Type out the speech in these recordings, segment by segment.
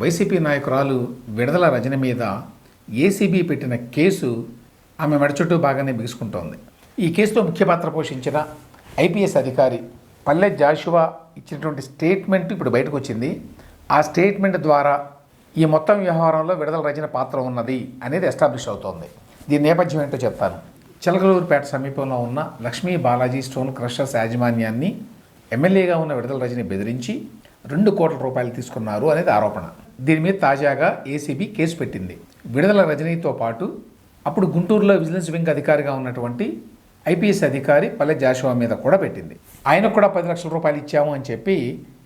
YCP నాయకురాలు విడదల రజని మీద ACB పెట్టిన కేసు ఆమె మెడ చుట్టూ బాగానే బిగుసుకుంటోంది. ఈ కేసులో ముఖ్య పాత్ర పోషించిన ఐపీఎస్ అధికారి పల్లె జాషువా ఇచ్చినటువంటి స్టేట్మెంట్ ఇప్పుడు బయటకు వచ్చింది ఆ స్టేట్మెంట్ ద్వారా ఈ మొత్తం వ్యవహారంలో విడుదల రచన పాత్ర ఉన్నది అనేది ఎస్టాబ్లిష్ అవుతోంది. దీని నేపథ్యం ఏంటో చెప్తాను. చిలకలూరుపేట సమీపంలో ఉన్న లక్ష్మీ బాలాజీ స్టోన్ క్రషర్స్ యాజమాన్యాన్ని ఎమ్మెల్యేగా ఉన్న విడుదల రజని బెదిరించి రెండు కోట్ల రూపాయలు తీసుకున్నారు అనేది ఆరోపణ. దీని మీద తాజాగా ఏసీబీ కేసు పెట్టింది. విడుదల రజనీతో పాటు అప్పుడు గుంటూరులో విజిలెన్స్ వింగ్ అధికారిగా ఉన్నటువంటి ఐపీఎస్ అధికారి పల్లె జాషువా మీద కూడా పెట్టింది. ఆయనకు కూడా పది లక్షల రూపాయలు ఇచ్చాము అని చెప్పి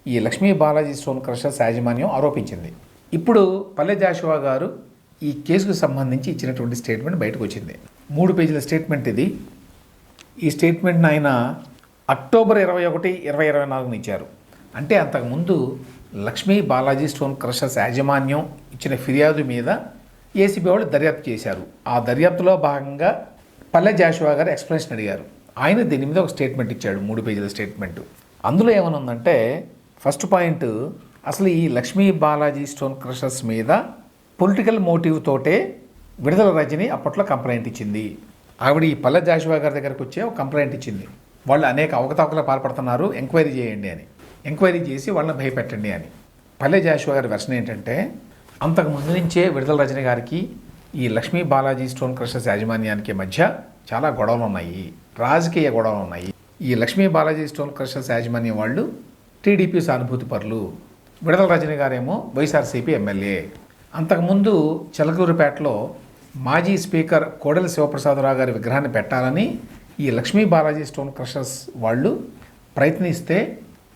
ఈ లక్ష్మీ బాలాజీ స్టోన్ క్రషర్స్ యాజమాన్యం ఆరోపించింది. ఇప్పుడు పల్లె జాషువా గారు ఈ కేసుకు సంబంధించి ఇచ్చినటువంటి స్టేట్మెంట్ బయటకు వచ్చింది. మూడు పేజీల స్టేట్మెంట్ ఇది. ఈ స్టేట్మెంట్ని ఆయన అక్టోబర్ ఇరవై ఒకటి ఇరవై ఇరవై నాలుగున ఇచ్చారు. అంటే అంతకుముందు లక్ష్మీ బాలాజీ స్టోన్ క్రషర్స్ యాజమాన్యం ఇచ్చిన ఫిర్యాదు మీద ఏసీబీ వాళ్ళు దర్యాప్తు చేశారు. ఆ దర్యాప్తులో భాగంగా పల్లె జాషువా గారు ఎక్స్ప్లెనేషన్ అడిగారు. ఆయన దీని మీద ఒక స్టేట్మెంట్ ఇచ్చాడు మూడు పేజీల స్టేట్మెంట్. అందులో ఏమనుందంటే ఫస్ట్ పాయింట్ అసలు ఈ లక్ష్మీ బాలాజీ స్టోన్ క్రషర్స్ మీద పొలిటికల్ మోటివ్ తోటే విడుదల రజని అప్పట్లో కంప్లైంట్ ఇచ్చింది. ఆవిడ ఈ పల్లె జాషువా గారి దగ్గరకు వచ్చే ఒక కంప్లైంట్ ఇచ్చింది. వాళ్ళు అనేక అవకతవకలు పాల్పడుతున్నారు ఎంక్వైరీ చేయండి అని. ఎంక్వైరీ చేసి వాళ్ళని భయపెట్టండి అని. పల్లె జాషువా గారి వెర్షన్ ఏంటంటే అంతకు ముందు నుంచే విడుదల రజని గారికి ఈ లక్ష్మీ బాలాజీ స్టోన్ క్రషర్స్ యాజమాన్యానికి మధ్య చాలా గొడవలు ఉన్నాయి రాజకీయ గొడవలు ఉన్నాయి. ఈ లక్ష్మీ బాలాజీ స్టోన్ క్రషర్స్ యాజమాన్యం వాళ్ళు టీడీపీ సానుభూతి పరులు. విడుదల రజని గారేమో వైఎస్ఆర్సీపీ ఎమ్మెల్యే. అంతకుముందు చిలకూరుపేటలో మాజీ స్పీకర్ కోడెల శివప్రసాదరావు గారి విగ్రహాన్ని పెట్టాలని ఈ లక్ష్మీ బాలాజీ స్టోన్ క్రషర్స్ వాళ్ళు ప్రయత్నిస్తే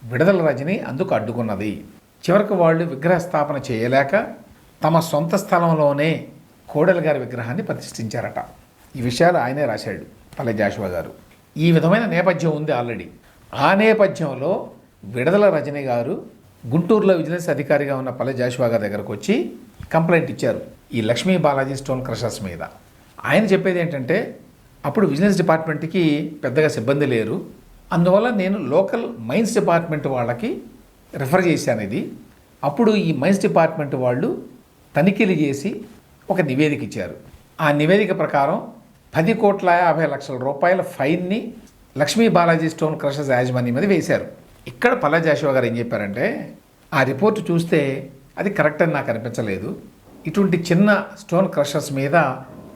విడుదల రజని అందుకు అడ్డుకున్నది. చివరకు వాళ్ళు విగ్రహ స్థాపన చేయలేక తమ సొంత స్థలంలోనే కోడెల గారి విగ్రహాన్ని ప్రతిష్ఠించారట. ఈ విషయాలు ఆయనే రాశాడు పల్లె జాషువా గారు. ఈ విధమైన నేపథ్యం ఉంది ఆల్రెడీ. ఆ నేపథ్యంలో విడుదల రజని గారు గుంటూరులో విజిలెన్స్ అధికారిగా ఉన్న పల్లె జాషువా గారి దగ్గరకు వచ్చి కంప్లైంట్ ఇచ్చారు ఈ లక్ష్మీ బాలాజీ స్టోన్ క్రషర్స్ మీద. ఆయన చెప్పేది ఏంటంటే అప్పుడు విజిలెన్స్ డిపార్ట్మెంట్కి పెద్దగా సిబ్బంది లేరు. అందువల్ల నేను లోకల్ మైన్స్ డిపార్ట్మెంట్ వాళ్ళకి రిఫర్ చేశాను ఇది. అప్పుడు ఈ మైన్స్ డిపార్ట్మెంట్ వాళ్ళు తనిఖీలు చేసి ఒక నివేదిక ఇచ్చారు. ఆ నివేదిక ప్రకారం పది కోట్ల యాభై లక్షల రూపాయల ఫైన్ని లక్ష్మీ బాలాజీ స్టోన్ క్రషర్స్ యాజమాన్యం మీద వేశారు. ఇక్కడ పల్లా జాషువా గారు ఏం చెప్పారంటే ఆ రిపోర్ట్ చూస్తే అది కరెక్ట్ అని నాకు అనిపించలేదు. ఇటువంటి చిన్న స్టోన్ క్రషర్స్ మీద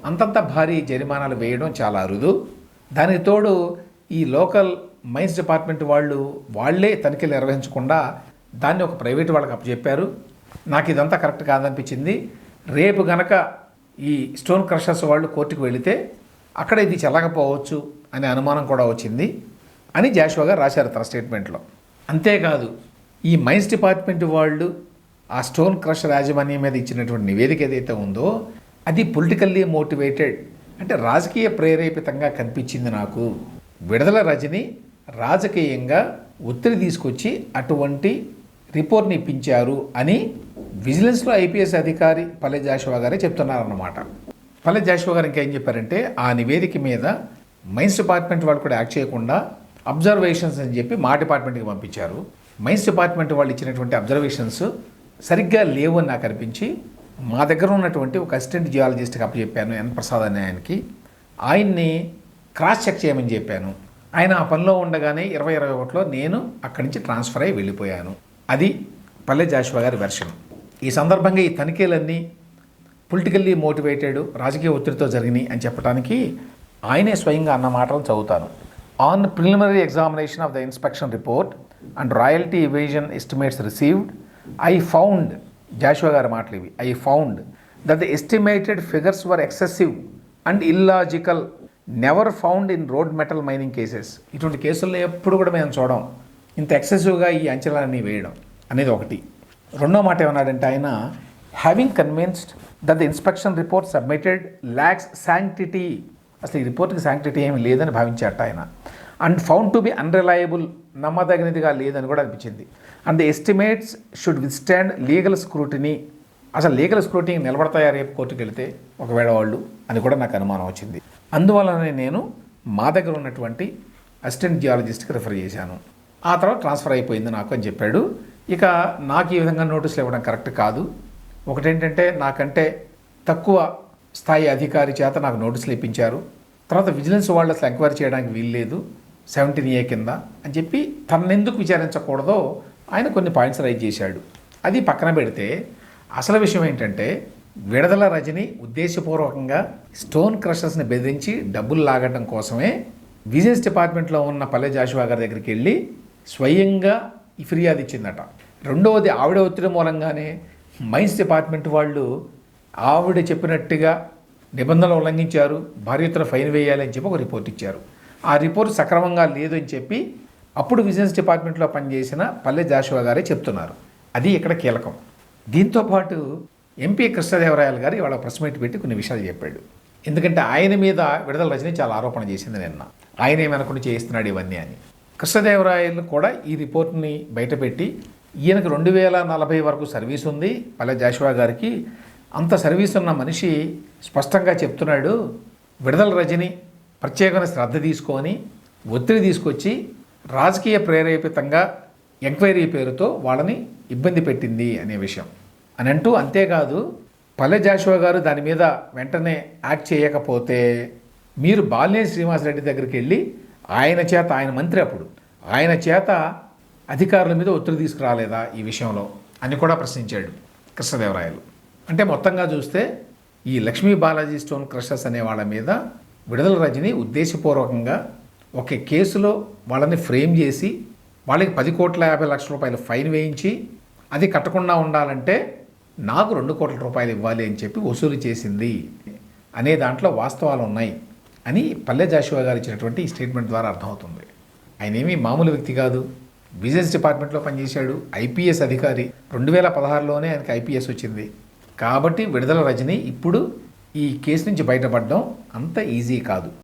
అంతంత భారీ జరిమానాలు వేయడం చాలా అరుదు. దానికి తోడు ఈ లోకల్ మైన్స్ డిపార్ట్మెంట్ వాళ్ళు వాళ్ళే తనిఖీలు నిర్వహించకుండా దాన్ని ఒక ప్రైవేట్ వాళ్ళకి అప్పచెప్పారు. నాకు ఇదంతా కరెక్ట్ కాదనిపించింది. రేపు గనక ఈ స్టోన్ క్రషర్స్ వాళ్ళు కోర్టుకు వెళితే అక్కడ ఇది చెల్లకపోవచ్చు అనే అనుమానం కూడా వచ్చింది అని జాషువా గారు రాశారు తన స్టేట్మెంట్లో. అంతేకాదు ఈ మైన్స్ డిపార్ట్మెంట్ వాళ్ళు ఆ స్టోన్ క్రషర్ యాజమాన్యం మీద ఇచ్చినటువంటి నివేదిక ఏదైతే ఉందో అది పొలిటికల్లీ మోటివేటెడ్ అంటే రాజకీయ ప్రేరేపితంగా కనిపించింది నాకు. విడుదల రజని రాజకీయంగా ఒత్తిడి తీసుకొచ్చి అటువంటి రిపోర్ట్ని ఇప్పించారు అని విజిలెన్స్లో ఐపీఎస్ అధికారి పల్లె జాషువా గారే చెప్తున్నారన్నమాట. పల్లె జాషువా గారు ఇంకేం చెప్పారంటే ఆ నివేదిక మీద మైన్స్ డిపార్ట్మెంట్ వాళ్ళు కూడా యాక్ట్ చేయకుండా అబ్జర్వేషన్స్ అని చెప్పి మా డిపార్ట్మెంట్కి పంపించారు. మైన్స్ డిపార్ట్మెంట్ వాళ్ళు ఇచ్చినటువంటి అబ్జర్వేషన్స్ సరిగ్గా లేవు అని నాకు అనిపించి మా దగ్గర ఉన్నటువంటి ఒక అసిస్టెంట్ జియాలజిస్ట్కి అప్పచెప్పాను ఎన్ ప్రసాద్ అనే ఆయనకి. ఆయన్ని క్రాస్ చెక్ చేయమని చెప్పాను. ఆయన ఆ పనిలో ఉండగానే ఇరవై ఇరవై ఒకటిలో నేను అక్కడి నుంచి ట్రాన్స్ఫర్ అయ్యి వెళ్ళిపోయాను. అది పల్లె జాషువా గారి వెర్షన్. ఈ సందర్భంగా ఈ తనిఖీలన్నీ పొలిటికల్లీ మోటివేటెడ్ రాజకీయ ఒత్తిడితో జరిగినాయి అని చెప్పడానికి ఆయనే స్వయంగా అన్న మాటలు చదువుతాను. On preliminary examination of the inspection report and royalty evasion estimates received I found Joshua గారి మాటలు ఇవి I found that the estimated figures were excessive and illogical never found in road metal mining cases ఇటువంటి కేసుల్లో ఎప్పుడు కూడా మేము చూడం. ఇంత ఎక్సెసివ్గా ఈ అంచనాలన్నీ వేయడం అనేది ఒకటి. రెండో మాట ఏమన్నాడంటే ఆయన having convinced that the inspection report submitted lacks sanctity అసలు ఈ రిపోర్ట్కి శాంక్టిటీ ఏమి లేదని భావించాట ఆయన. And found to be unreliable నమ్మదగినదిగా లేదని కూడా అనిపించింది. And the estimates should withstand legal scrutiny అసలు లీగల్ స్క్రూటినీ నిలబడతాయా రేపు కోర్టుకు వెళితే? ఒకవేళ వాళ్ళు అని కూడా నాకు అనుమానం వచ్చింది. అందువలనే నేను మా దగ్గర ఉన్నటువంటి అసిస్టెంట్ జియాలజిస్ట్కి రిఫర్ చేశాను. ఆ తర్వాత ట్రాన్స్ఫర్ అయిపోయింది నాకు అని చెప్పాడు. ఇక నాకు ఈ విధంగా నోటీసులు ఇవ్వడం కరెక్ట్ కాదు. ఒకటేంటంటే నాకంటే తక్కువ స్థాయి అధికారి చేత నాకు నోటీసులు ఇప్పించారు. తర్వాత విజిలెన్స్ వాళ్ళు అసలు ఎంక్వైరీ చేయడానికి వీల్లేదు సెవెంటీన్ ఏ కింద అని చెప్పి తనెందుకు విచారించకూడదో ఆయన కొన్ని పాయింట్స్ రైజ్ చేశాడు. అది పక్కన పెడితే అసలు విషయం ఏంటంటే విడదల రజని ఉద్దేశపూర్వకంగా స్టోన్ క్రషర్స్ని బెదిరించి డబ్బులు లాగడం కోసమే విజిలెన్స్ డిపార్ట్మెంట్లో ఉన్న పల్లె జాషువా గారి దగ్గరికి వెళ్ళి స్వయంగా ఈ ఫిర్యాదు ఇచ్చిందట. రెండవది ఆవిడ ఒత్తిడి మూలంగానే మైన్స్ డిపార్ట్మెంట్ వాళ్ళు ఆవిడ చెప్పినట్టుగా నిబంధనలు ఉల్లంఘించారు భారీ ఫైన్ వేయాలి అని చెప్పి ఒక రిపోర్ట్ ఇచ్చారు. ఆ రిపోర్ట్ సక్రమంగా లేదు అని చెప్పి అప్పుడు విజిలెన్స్ డిపార్ట్మెంట్లో పనిచేసిన పల్లె జాషువా గారే చెప్తున్నారు. అది ఇక్కడ కీలకం. దీంతోపాటు ఎంపీ కృష్ణదేవరాయలు గారు ఇవాళ ప్రెస్ మీట్ పెట్టి కొన్ని విషయాలు చెప్పాడు. ఎందుకంటే ఆయన మీద విడుదల రజని చాలా ఆరోపణ చేసింది నిన్న. ఆయన ఏమనుకుని చేయిస్తున్నాడు ఇవన్నీ అని. కృష్ణదేవరాయలు కూడా ఈ రిపోర్ట్ని బయటపెట్టి ఈయనకు రెండు వేల నలభై వరకు సర్వీస్ ఉంది. పల్లె జాషువా గారికి అంత సర్వీస్ ఉన్న మనిషి స్పష్టంగా చెప్తున్నాడు. విడుదల రజని ప్రత్యేకమైన శ్రద్ధ తీసుకొని ఒత్తిడి తీసుకొచ్చి రాజకీయ ప్రేరేపితంగా ఎంక్వైరీ పేరుతో వాళ్ళని ఇబ్బంది పెట్టింది అనే విషయం. అని అంటూ అంతేకాదు పల్లె జాషువా గారు దాని మీద వెంటనే యాక్ట్ చేయకపోతే మీరు బాలినేని శ్రీనివాసరెడ్డి దగ్గరికి వెళ్ళి ఆయన చేత ఆయన మంత్రి అప్పుడు ఆయన చేత అధికారుల మీద ఒత్తిడి తీసుకురాలేదా ఈ విషయంలో అని కూడా ప్రశ్నించాడు కృష్ణదేవరాయలు. అంటే మొత్తంగా చూస్తే ఈ లక్ష్మీ బాలాజీ స్టోన్ క్రషర్స్ అనే వాళ్ళ మీద విడుదల రజని ఉద్దేశపూర్వకంగా ఒక కేసులో వాళ్ళని ఫ్రేమ్ చేసి వాళ్ళకి పది కోట్ల యాభై లక్షల రూపాయలు ఫైన్ వేయించి అది కట్టకుండా ఉండాలంటే నాకు రెండు కోట్ల రూపాయలు ఇవ్వాలి అని చెప్పి వసూలు చేసింది అనే దాంట్లో వాస్తవాలు ఉన్నాయి అని పల్లె జాషువా గారు ఇచ్చినటువంటి ఈ స్టేట్మెంట్ ద్వారా అర్థమవుతుంది. ఆయన ఏమీ మామూలు వ్యక్తి కాదు. బిజినెస్ డిపార్ట్మెంట్లో పనిచేశాడు ఐపీఎస్ అధికారి. రెండు వేల పదహారులోనే ఆయనకి ఐపీఎస్ వచ్చింది. కాబట్టి విడుదల రజని ఇప్పుడు ఈ కేసు నుంచి బయటపడడం అంత ఈజీ కాదు.